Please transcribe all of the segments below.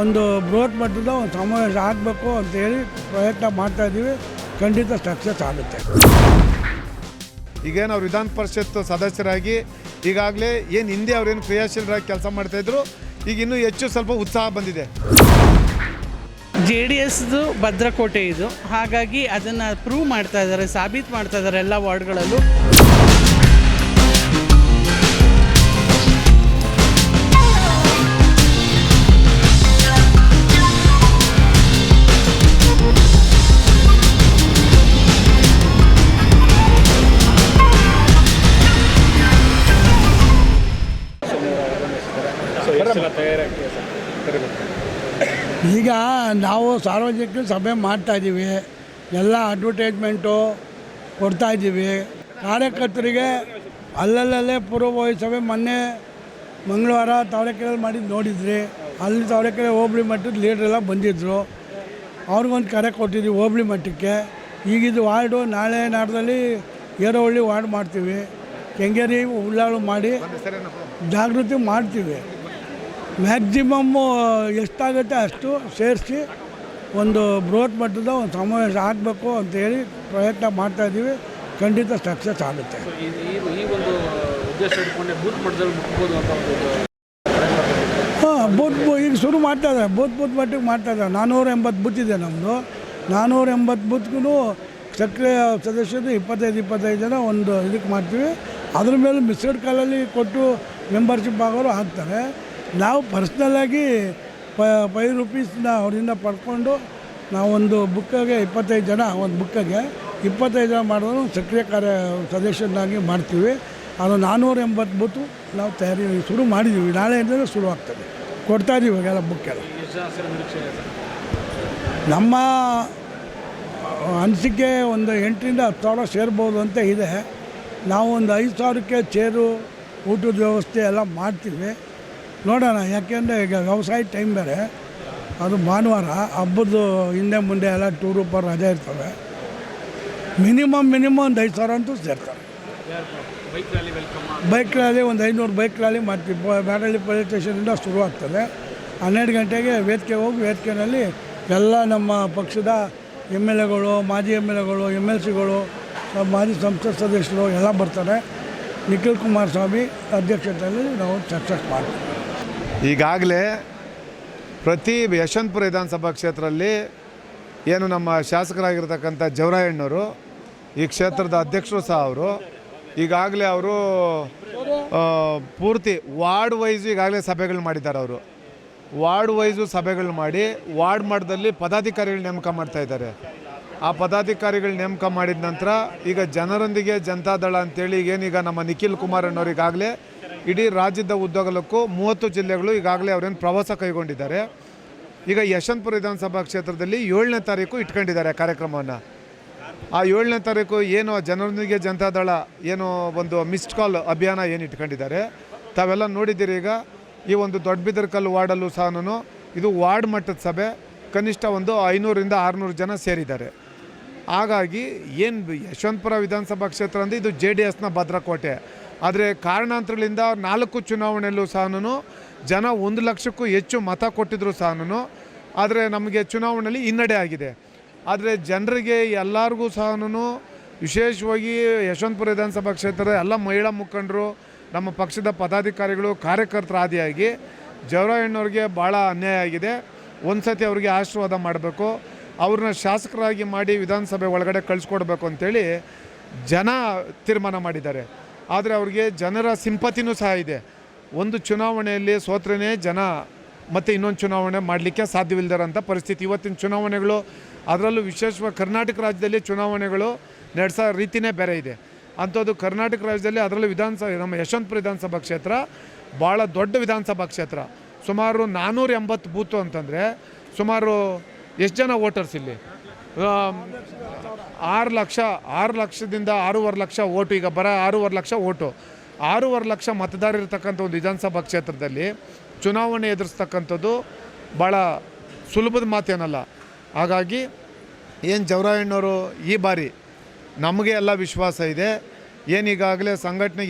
ಒಂದು ಬೃಹತ್ ಮಟ್ಟದ ಒಂದು ಸಮಾವೇಶ ಆಗಬೇಕು ಅಂತೇಳಿ ಪ್ರಯತ್ನ ಮಾಡ್ತಾ ಇದ್ದೀವಿ. ಖಂಡಿತ ಸಕ್ಸಸ್ ಆಗುತ್ತೆ. ಈಗೇನು ಅವ್ರು ವಿಧಾನ ಪರಿಷತ್ ಸದಸ್ಯರಾಗಿ ಈಗಾಗಲೇ ಏನು ಹಿಂದೆ ಅವ್ರೇನು ಕ್ರಿಯಾಶೀಲರಾಗಿ ಕೆಲಸ ಮಾಡ್ತಾಯಿದ್ರು ಈಗ ಇನ್ನೂ ಹೆಚ್ಚು ಸ್ವಲ್ಪ ಉತ್ಸಾಹ ಬಂದಿದೆ. ಜೆ ಡಿ ಎಸ್ದು ಭದ್ರಕೋಟೆ ಇದು. ಹಾಗಾಗಿ ಅದನ್ನು ಪ್ರೂವ್ ಮಾಡ್ತಾ ಇದ್ದಾರೆ ಸಾಬೀತು ಮಾಡ್ತಾ ಇದ್ದಾರೆ ಎಲ್ಲ ವಾರ್ಡ್ಗಳಲ್ಲೂ. ಈಗ ನಾವು ಸಾರ್ವಜನಿಕ ಸಭೆ ಮಾಡ್ತಾಯಿದ್ದೀವಿ ಎಲ್ಲ ಅಡ್ವರ್ಟೈಸ್ಮೆಂಟು ಕೊಡ್ತಾಯಿದ್ದೀವಿ ಕಾರ್ಯಕರ್ತರಿಗೆ ಅಲ್ಲಲ್ಲೇ ಪೂರ್ವಭಾವಿ ಸಭೆ ಮೊನ್ನೆ ಮಂಗಳವಾರ ತಾವರೆಕೆರೆಯಲ್ಲಿ ಮಾಡಿದ್ದು ನೋಡಿದ್ರಿ. ಅಲ್ಲಿ ತಾವರೆಕೆರೆ ಹೋಬಳಿ ಮಟ್ಟದ ಲೀಡ್ರೆಲ್ಲ ಬಂದಿದ್ದರು ಅವ್ರಿಗೊಂದು ಕರೆ ಕೊಟ್ಟಿದ್ವಿ ಹೋಬಳಿ ಮಟ್ಟಕ್ಕೆ. ಈಗಿದು ವಾರ್ಡು ನಾಳೆ ನಾಡದಲ್ಲಿ ಏರೋಹಳ್ಳಿ ವಾರ್ಡ್ ಮಾಡ್ತೀವಿ. ಕೆಂಗೇರಿ ಉಳ್ಳಾಳು ಮಾಡಿ ಜಾಗೃತಿ ಮಾಡ್ತೀವಿ. ಮ್ಯಾಕ್ಸಿಮಮ್ಮು ಎಷ್ಟಾಗುತ್ತೆ ಅಷ್ಟು ಸೇರಿಸಿ ಒಂದು ಬೃಹತ್ ಮಟ್ಟದ ಒಂದು ಸಮಾವೇಶ ಆಗಬೇಕು ಅಂತೇಳಿ ಪ್ರಯತ್ನ ಮಾಡ್ತಾಯಿದ್ದೀವಿ ಖಂಡಿತ ಸಕ್ಸಸ್ ಆಗುತ್ತೆ. ಈ ಒಂದು ಉದ್ದೇಶ ಹಾಂ ಬೂತ್ ಬೂ- ಈಗ ಶುರು ಮಾಡ್ತಾ ಇದ್ದಾರೆ. ಬೂತ್ ಬೂತ್ ಮಟ್ಟಿಗೆ ಮಾಡ್ತಾ ಇದ್ದಾರೆ. ನಾನ್ನೂರ ಎಂಬತ್ತು ಬೂತ್ ಇದೆ ನಮ್ಮದು ನಾನ್ನೂರ ಎಂಬತ್ತು ಬೂತ್ಗೂ ಸಕ್ರಿಯ ಸದಸ್ಯರು ಇಪ್ಪತ್ತೈದು ಇಪ್ಪತ್ತೈದು ಜನ ಒಂದು ಇದಕ್ಕೆ ಮಾಡ್ತೀವಿ. ಅದ್ರ ಮೇಲೆ ಮಿಸ್ಡ್ ಕಾಲಲ್ಲಿ ಕೊಟ್ಟು ಮೆಂಬರ್ಶಿಪ್ ಆಗೋರು ಆಗ್ತಾರೆ. ನಾವು ಪರ್ಸ್ನಲ್ಲಾಗಿ ಪ ಫೈವ್ ರುಪೀಸ್ನ ಅವರಿಂದ ಪಡ್ಕೊಂಡು ನಾವೊಂದು ಬುಕ್ಕಿಗೆ ಇಪ್ಪತ್ತೈದು ಜನ, ಒಂದು ಬುಕ್ಕಿಗೆ ಇಪ್ಪತ್ತೈದು ಜನ ಮಾಡಿದ್ರು, ಸಕ್ರಿಯ ಕಾರ್ಯ ಸದಸ್ಯನಾಗಿ ಮಾಡ್ತೀವಿ. ಅದು ನಾನ್ನೂರ ಎಂಬತ್ತು ಬೂತು ನಾವು ತಯಾರಿ ಶುರು ಮಾಡಿದ್ದೀವಿ ನಾಳೆಯಿಂದಲೇ ಶುರು ಆಗ್ತದೆ. ಇದೀವಿ ಇವಾಗೆಲ್ಲ ಬುಕ್ಕೆಲ್ಲ? ನಮ್ಮ ಅನಿಸಿಕೆ ಒಂದು ಎಂಟರಿಂದ ಹತ್ತು ಸಾವಿರ ಸೇರ್ಬೋದು ಅಂತ ಇದೆ. ನಾವು ಒಂದು ಐದು ಸಾವಿರಕ್ಕೆ ಚೇರು, ಊಟದ ವ್ಯವಸ್ಥೆ ಎಲ್ಲ ಮಾಡ್ತೀವಿ. ನೋಡೋಣ, ಯಾಕೆಂದರೆ ಈಗ ವ್ಯವಸಾಯ ಟೈಮ್ ಬೇರೆ. ಅದು ಭಾನುವಾರ, ಹಬ್ಬದ್ದು ಹಿಂದೆ ಮುಂದೆ ಎಲ್ಲ ಟೂ ಪರ್ ರಜೆ ಇರ್ತವೆ. ಮಿನಿಮಮ್ ಮಿನಿಮಮ್ ಒಂದು ಐದು ಸಾವಿರ ಅಂತೂ ಸೇರ್ತಾರೆ. ಬೈಕ್ ರ್ಯಾಲಿ ಒಂದು ಐನೂರು ಬೈಕ್ ರ್ಯಾಲಿ ಮಾಡ್ತೀವಿ. ಬ್ಯಾಡಳ್ಳಿ ಪೊಲೀಸ್ ಸ್ಟೇಷನಿಂದ ಶುರು ಆಗ್ತದೆ. ಹನ್ನೆರಡು ಗಂಟೆಗೆ ವೇದಿಕೆ ಹೋಗಿ ವೇದಿಕೆಯಲ್ಲಿ ಎಲ್ಲ ನಮ್ಮ ಪಕ್ಷದ ಎಂ ಎಲ್ ಎಗಳು, ಮಾಜಿ ಎಂ ಎಲ್ ಎಗಳು, ಎಂ ಎಲ್ ಸಿಗಳು ಮಾಜಿ ಸಂಸತ್ ಸದಸ್ಯರು ಎಲ್ಲ ಬರ್ತಾರೆ. ನಿಖಿಲ್ ಕುಮಾರಸ್ವಾಮಿ ಅಧ್ಯಕ್ಷತೆಯಲ್ಲಿ ನಾವು ಚರ್ಚೆ ಮಾಡ್ತೀವಿ. ಈಗಾಗಲೇ ಪ್ರತಿ ಯಶವಂತಪುರ ವಿಧಾನಸಭಾ ಕ್ಷೇತ್ರದಲ್ಲಿ ಏನು ನಮ್ಮ ಶಾಸಕರಾಗಿರ್ತಕ್ಕಂಥ ಜವರಾಯಣ್ಣವರು, ಈ ಕ್ಷೇತ್ರದ ಅಧ್ಯಕ್ಷರು ಸಹ ಅವರು, ಈಗಾಗಲೇ ಅವರು ಪೂರ್ತಿ ವಾರ್ಡ್ ವೈಸ್ ಈಗಾಗಲೇ ಸಭೆಗಳು ಮಾಡಿದ್ದಾರೆ ಅವರು. ವಾರ್ಡ್ ವೈಸು ಸಭೆಗಳು ಮಾಡಿ ವಾರ್ಡ್ ಮಟ್ಟದಲ್ಲಿ ಪದಾಧಿಕಾರಿಗಳು ನೇಮಕ ಮಾಡ್ತಾ ಇದ್ದಾರೆ. ಆ ಪದಾಧಿಕಾರಿಗಳು ನೇಮಕ ಮಾಡಿದ ನಂತರ ಈಗ ಜನರೊಂದಿಗೆ ಜನತಾದಳ ಅಂತೇಳಿ ಏನೀಗ ನಮ್ಮ ನಿಖಿಲ್ ಕುಮಾರ್ ಅನ್ನೋರು ಈಗಾಗಲೇ ಇಡೀ ರಾಜ್ಯದ ಉದ್ದಗಲಕ್ಕೂ ಮೂವತ್ತು ಜಿಲ್ಲೆಗಳು ಈಗಾಗಲೇ ಅವರೇನು ಪ್ರವಾಸ ಕೈಗೊಂಡಿದ್ದಾರೆ. ಈಗ ಯಶವಂತಪುರ ವಿಧಾನಸಭಾ ಕ್ಷೇತ್ರದಲ್ಲಿ ಏಳನೇ ತಾರೀಕು ಇಟ್ಕೊಂಡಿದ್ದಾರೆ ಕಾರ್ಯಕ್ರಮವನ್ನು. ಆ ಏಳನೇ ತಾರೀಕು ಏನು ಜನರೊಂದಿಗೆ ಜನತಾದಳ ಏನು ಒಂದು ಮಿಸ್ಡ್ ಕಾಲ್ ಅಭಿಯಾನ ಏನು ಇಟ್ಕೊಂಡಿದ್ದಾರೆ. ತಾವೆಲ್ಲ ನೋಡಿದ್ದೀರಿ ಈಗ ಈ ಒಂದು ದೊಡ್ಡ ಬಿದರ್ಕಲ್ಲು ವಾರ್ಡಲ್ಲೂ ಸಹ ಇದು ವಾರ್ಡ್ ಮಟ್ಟದ ಸಭೆ, ಕನಿಷ್ಠ ಒಂದು ಐನೂರಿಂದ ಆರುನೂರು ಜನ ಸೇರಿದ್ದಾರೆ. ಹಾಗಾಗಿ ಏನು ಯಶವಂತಪುರ ವಿಧಾನಸಭಾ ಕ್ಷೇತ್ರ ಅಂದರೆ ಇದು ಜೆ ಡಿ ಎಸ್ನ ಭದ್ರಕೋಟೆ. ಆದರೆ ಕಾರಣಾಂತರಗಳಿಂದ ನಾಲ್ಕು ಚುನಾವಣೆಯಲ್ಲೂ ಸಹನೂ ಜನ ಒಂದು ಲಕ್ಷಕ್ಕೂ ಹೆಚ್ಚು ಮತ ಕೊಟ್ಟಿದ್ರು ಸಹನೂ ಆದರೆ ನಮಗೆ ಚುನಾವಣೆಯಲ್ಲಿ ಹಿನ್ನಡೆ ಆಗಿದೆ. ಆದರೆ ಜನರಿಗೆ ಎಲ್ಲರಿಗೂ ಸಹನೂ ವಿಶೇಷವಾಗಿ ಯಶವಂತಪುರ ವಿಧಾನಸಭಾ ಕ್ಷೇತ್ರದ ಎಲ್ಲ ಮಹಿಳಾ ಮುಖಂಡರು, ನಮ್ಮ ಪಕ್ಷದ ಪದಾಧಿಕಾರಿಗಳು ಕಾರ್ಯಕರ್ತರಾದಿಯಾಗಿ ಜವರಾಯಣ್ಣವ್ರಿಗೆ ಭಾಳ ಅನ್ಯಾಯ ಆಗಿದೆ. ಒಂದು ಸತಿ ಅವ್ರಿಗೆ ಆಶೀರ್ವಾದ ಮಾಡಬೇಕು. ಅವ್ರನ್ನ ಶಾಸಕರಾಗಿ ಮಾಡಿ ವಿಧಾನಸಭೆ ಒಳಗಡೆ ಕಳಿಸ್ಕೊಡ್ಬೇಕು ಅಂತೇಳಿ ಜನ ತೀರ್ಮಾನ ಮಾಡಿದ್ದಾರೆ. ಆದರೆ ಅವ್ರಿಗೆ ಜನರ ಸಿಂಪತಿನೂ ಸಹ ಇದೆ. ಒಂದು ಚುನಾವಣೆಯಲ್ಲಿ ಸೋತ್ರನೇ ಜನ ಮತ್ತು ಇನ್ನೊಂದು ಚುನಾವಣೆ ಮಾಡಲಿಕ್ಕೆ ಸಾಧ್ಯವಿಲ್ಲದಿರೋಂಥ ಪರಿಸ್ಥಿತಿ. ಇವತ್ತಿನ ಚುನಾವಣೆಗಳು, ಅದರಲ್ಲೂ ವಿಶೇಷವಾಗಿ ಕರ್ನಾಟಕ ರಾಜ್ಯದಲ್ಲಿ ಚುನಾವಣೆಗಳು ನಡೆಸೋ ರೀತಿನೇ ಬೇರೆ ಇದೆ. ಅಂಥದ್ದು ಕರ್ನಾಟಕ ರಾಜ್ಯದಲ್ಲಿ ಅದರಲ್ಲೂ ವಿಧಾನಸಭೆ, ನಮ್ಮ ಯಶವಂತಪುರ ವಿಧಾನಸಭಾ ಕ್ಷೇತ್ರ ಭಾಳ ದೊಡ್ಡ ವಿಧಾನಸಭಾ ಕ್ಷೇತ್ರ. ಸುಮಾರು ನಾನ್ನೂರ ಎಂಬತ್ತು ಬೂತು ಅಂತಂದರೆ ಸುಮಾರು ಎಷ್ಟು ಜನ ವೋಟರ್ಸ್ ಇಲ್ಲಿ? ಆರು ಲಕ್ಷ, ಆರು ಲಕ್ಷದಿಂದ ಆರೂವರೆ ಲಕ್ಷ ಓಟು, ಈಗ ಬರ ಆರೂವರೆ ಲಕ್ಷ ಓಟು. ಆರೂವರೆ ಲಕ್ಷ ಮತದಾರ ಇರತಕ್ಕಂಥ ಒಂದು ವಿಧಾನಸಭಾ ಕ್ಷೇತ್ರದಲ್ಲಿ ಚುನಾವಣೆ ಎದುರಿಸ್ತಕ್ಕಂಥದ್ದು ಭಾಳ ಸುಲಭದ ಮಾತೇನಲ್ಲ. ಹಾಗಾಗಿ ಏನು ಜವರಾಯಣ್ಣವರು ಈ ಬಾರಿ ನಮಗೆ ಎಲ್ಲ ವಿಶ್ವಾಸ ಇದೆ. ಏನು ಈಗಾಗಲೇ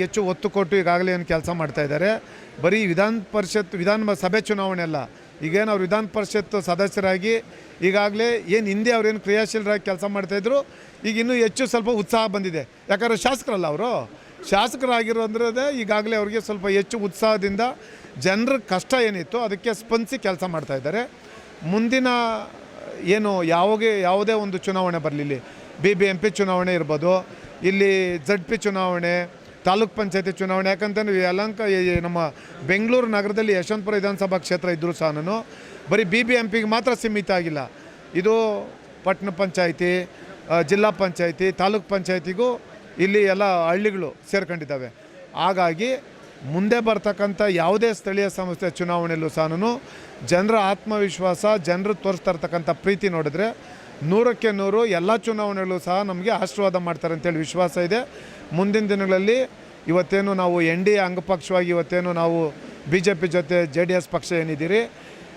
ಹೆಚ್ಚು ಒತ್ತು ಕೊಟ್ಟು ಈಗಾಗಲೇ ಏನು ಕೆಲಸ ಮಾಡ್ತಾಯಿದ್ದಾರೆ ಬರೀ ವಿಧಾನ ಪರಿಷತ್ ವಿಧಾನ ಸಭೆ ಚುನಾವಣೆ ಅಲ್ಲ ಈಗೇನು ಅವ್ರು ವಿಧಾನ ಪರಿಷತ್ ಸದಸ್ಯರಾಗಿ ಈಗಾಗಲೇ ಏನು ಹಿಂದೆ ಅವ್ರೇನು ಕ್ರಿಯಾಶೀಲರಾಗಿ ಕೆಲಸ ಮಾಡ್ತಾಯಿದ್ರು ಈಗ ಇನ್ನೂ ಹೆಚ್ಚು ಸ್ವಲ್ಪ ಉತ್ಸಾಹ ಬಂದಿದೆ. ಯಾಕಂದರೆ ಶಾಸಕರಲ್ಲ ಅವರು? ಶಾಸಕರಾಗಿರೋದ್ರದೇ ಈಗಾಗಲೇ ಅವ್ರಿಗೆ ಸ್ವಲ್ಪ ಹೆಚ್ಚು ಉತ್ಸಾಹದಿಂದ ಜನರ ಕಷ್ಟ ಏನಿತ್ತು ಅದಕ್ಕೆ ಸ್ಪಂದಿಸಿ ಕೆಲಸ ಮಾಡ್ತಾಯಿದ್ದಾರೆ ಮುಂದಿನ, ಏನು ಯಾವಾಗೆ, ಯಾವುದೇ ಒಂದು ಚುನಾವಣೆ ಬರಲಿ ಇಲ್ಲಿ ಬಿ ಬಿ ಎಂ ಪಿ ಚುನಾವಣೆ ಇರ್ಬೋದು, ಇಲ್ಲಿ ಜಡ್ ಪಿ ಚುನಾವಣೆ ತಾಲೂಕ್ ಪಂಚಾಯತಿ ಚುನಾವಣೆ, ಯಾಕಂತಂದರೆ ಯಲಂಕ ನಮ್ಮ ಬೆಂಗಳೂರು ನಗರದಲ್ಲಿ ಯಶವಂತಪುರ ವಿಧಾನಸಭಾ ಕ್ಷೇತ್ರ ಇದ್ದರೂ ಸಹ ನಾನು ಬರೀ ಬಿ ಬಿ ಮಾತ್ರ ಸೀಮಿತ ಆಗಿಲ್ಲ. ಇದು ಪಟ್ಟಣ ಪಂಚಾಯಿತಿ ಜಿಲ್ಲಾ ಪಂಚಾಯಿತಿ, ತಾಲೂಕ್ ಪಂಚಾಯತಿಗೂ ಇಲ್ಲಿ ಎಲ್ಲ ಹಳ್ಳಿಗಳು ಸೇರ್ಕೊಂಡಿದ್ದಾವೆ. ಹಾಗಾಗಿ ಮುಂದೆ ಬರ್ತಕ್ಕಂಥ ಯಾವುದೇ ಸ್ಥಳೀಯ ಸಂಸ್ಥೆ ಚುನಾವಣೆಯಲ್ಲೂ ಸಹ ನಾನು ಜನರ ಆತ್ಮವಿಶ್ವಾಸ, ಜನರು ತೋರಿಸ್ತಾ ಇರ್ತಕ್ಕಂಥ ಪ್ರೀತಿ ನೋಡಿದ್ರೆ ನೂರಕ್ಕೆ ನೂರು ಎಲ್ಲ ಚುನಾವಣೆಗಳು ಸಹ ನಮಗೆ ಆಶೀರ್ವಾದ ಮಾಡ್ತಾರೆ ಅಂತೇಳಿ ವಿಶ್ವಾಸ ಇದೆ. ಮುಂದಿನ ದಿನಗಳಲ್ಲಿ ಇವತ್ತೇನು ನಾವು ಎನ್ ಡಿ ಎ ಅಂಗಪಕ್ಷವಾಗಿ ಇವತ್ತೇನು ನಾವು ಬಿ ಜೆ ಪಿ ಜೊತೆ ಜೆ ಡಿ ಎಸ್ ಪಕ್ಷ ಏನಿದ್ದೀರಿ?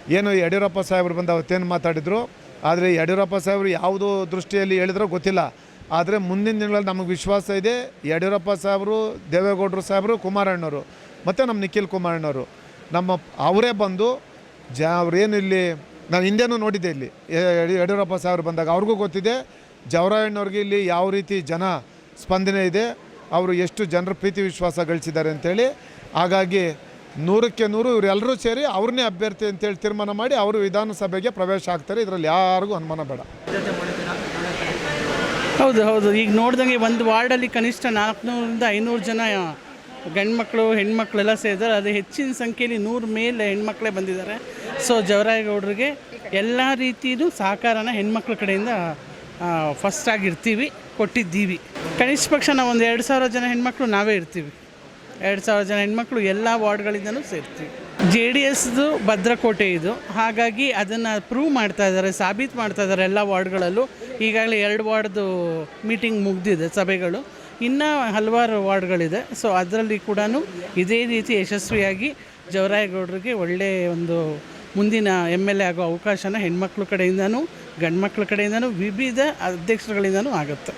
ಏನು ಯಡಿಯೂರಪ್ಪ ಸಾಹೇಬರು ಬಂದು ಅವತ್ತೇನು ಮಾತಾಡಿದರು? ಆದರೆ ಯಡಿಯೂರಪ್ಪ ಸಾಹೇಬರು ಯಾವುದು ದೃಷ್ಟಿಯಲ್ಲಿ ಹೇಳಿದ್ರೋ ಗೊತ್ತಿಲ್ಲ. ಆದರೆ ಮುಂದಿನ ದಿನಗಳಲ್ಲಿ ನಮಗೆ ವಿಶ್ವಾಸ ಇದೆ. ಯಡಿಯೂರಪ್ಪ ಸಾಹೇಬರು, ದೇವೇಗೌಡರು ಸಾಹೇಬರು, ಕುಮಾರಣ್ಣವರು. ಮತ್ತು ನಮ್ಮ ನಿಖಿಲ್ ಕುಮಾರಣ್ಣವರು. ನಮ್ಮ ಅವರೇ ಬಂದು ಜ ಅವ್ರೇನು ಇಲ್ಲಿ ನಾನು ಹಿಂದೆನೂ ನೋಡಿದ್ದೆ ಇಲ್ಲಿ. ಯಡಿಯೂರಪ್ಪ ಸಾಹೇಬರು ಬಂದಾಗ. ಅವ್ರಿಗೂ ಗೊತ್ತಿದೆ, ಜವರಾಯಣ್ಣವ್ರಿಗೆ ಇಲ್ಲಿ ಯಾವ ರೀತಿ ಜನ ಸ್ಪಂದನೆ ಇದೆ, ಅವರು ಎಷ್ಟು ಜನರ ಪ್ರೀತಿ ವಿಶ್ವಾಸ ಗಳಿಸಿದ್ದಾರೆ ಅಂತೇಳಿ. ಹಾಗಾಗಿ ನೂರಕ್ಕೆ ನೂರು ಇವರೆಲ್ಲರೂ ಸೇರಿ ಅವ್ರನ್ನೇ ಅಭ್ಯರ್ಥಿ ಅಂತೇಳಿ ತೀರ್ಮಾನ ಮಾಡಿ ಅವರು ವಿಧಾನಸಭೆಗೆ ಪ್ರವೇಶ ಆಗ್ತಾರೆ. ಇದರಲ್ಲಿ ಯಾರಿಗೂ ಅನುಮಾನ ಬೇಡ. ಹೌದು ಹೌದು. ಈಗ ನೋಡ್ದಂಗೆ ಒಂದು ವಾರ್ಡಲ್ಲಿ ಕನಿಷ್ಠ ನಾಲ್ಕುನೂರಿಂದ ಐನೂರು ಜನ ಗಂಡ್ಮಕ್ಳು, ಹೆಣ್ಮಕ್ಳೆಲ್ಲ ಸೇರಿದ್ದಾರೆ. ಅದು ಹೆಚ್ಚಿನ ಸಂಖ್ಯೆಯಲ್ಲಿ ನೂರು ಮೇಲೆ ಹೆಣ್ಮಕ್ಳೇ ಬಂದಿದ್ದಾರೆ. ಸೊ ಜವರಾಯಗೌಡರಿಗೆ ಎಲ್ಲ ರೀತಿಯೂ ಸಹಕಾರನ ಹೆಣ್ಮಕ್ಳ ಕಡೆಯಿಂದ ಫಸ್ಟ್ ಆಗಿರ್ತೀವಿ ಕೊಟ್ಟಿದ್ದೀವಿ. ಕನಿಷ್ಠ ಪಕ್ಷ ನಾವು ಒಂದು ಎರಡು ಸಾವಿರ ಜನ ಹೆಣ್ಮಕ್ಳು ನಾವೇ ಇರ್ತೀವಿ. ಎರಡು ಸಾವಿರ ಜನ ಹೆಣ್ಮಕ್ಳು ಎಲ್ಲ ವಾರ್ಡ್ಗಳಿಂದಲೂ ಸೇರ್ತೀವಿ. ಜೆ ಡಿ ಎಸ್ದು ಭದ್ರಕೋಟೆ ಇದು. ಹಾಗಾಗಿ ಅದನ್ನು ಪ್ರೂವ್ ಮಾಡ್ತಾ ಇದ್ದಾರೆ ಸಾಬೀತು ಮಾಡ್ತಾ ಇದ್ದಾರೆ ಎಲ್ಲ ವಾರ್ಡ್ಗಳಲ್ಲೂ. ಈಗಾಗಲೇ ಎರಡು ವಾರ್ಡ್ದು ಮೀಟಿಂಗ್ ಮುಗ್ದಿದೆ ಸಭೆಗಳು. ಇನ್ನೂ ಹಲವಾರು ವಾರ್ಡ್ಗಳಿದೆ. ಸೊ ಅದರಲ್ಲಿ ಕೂಡ ಇದೇ ರೀತಿ ಯಶಸ್ವಿಯಾಗಿ ಜವರಾಯಗೌಡರಿಗೆ ಒಳ್ಳೆಯ ಒಂದು ಮುಂದಿನ ಎಂ ಎಲ್ ಎ ಆಗೋ ಅವಕಾಶನ ಹೆಣ್ಮಕ್ಳ ಕಡೆಯಿಂದನೂ ಗಂಡ್ಮಕ್ಳ ಕಡೆಯಿಂದನೂ ವಿವಿಧ ಅಧ್ಯಕ್ಷರುಗಳಿಂದನೂ ಆಗುತ್ತೆ.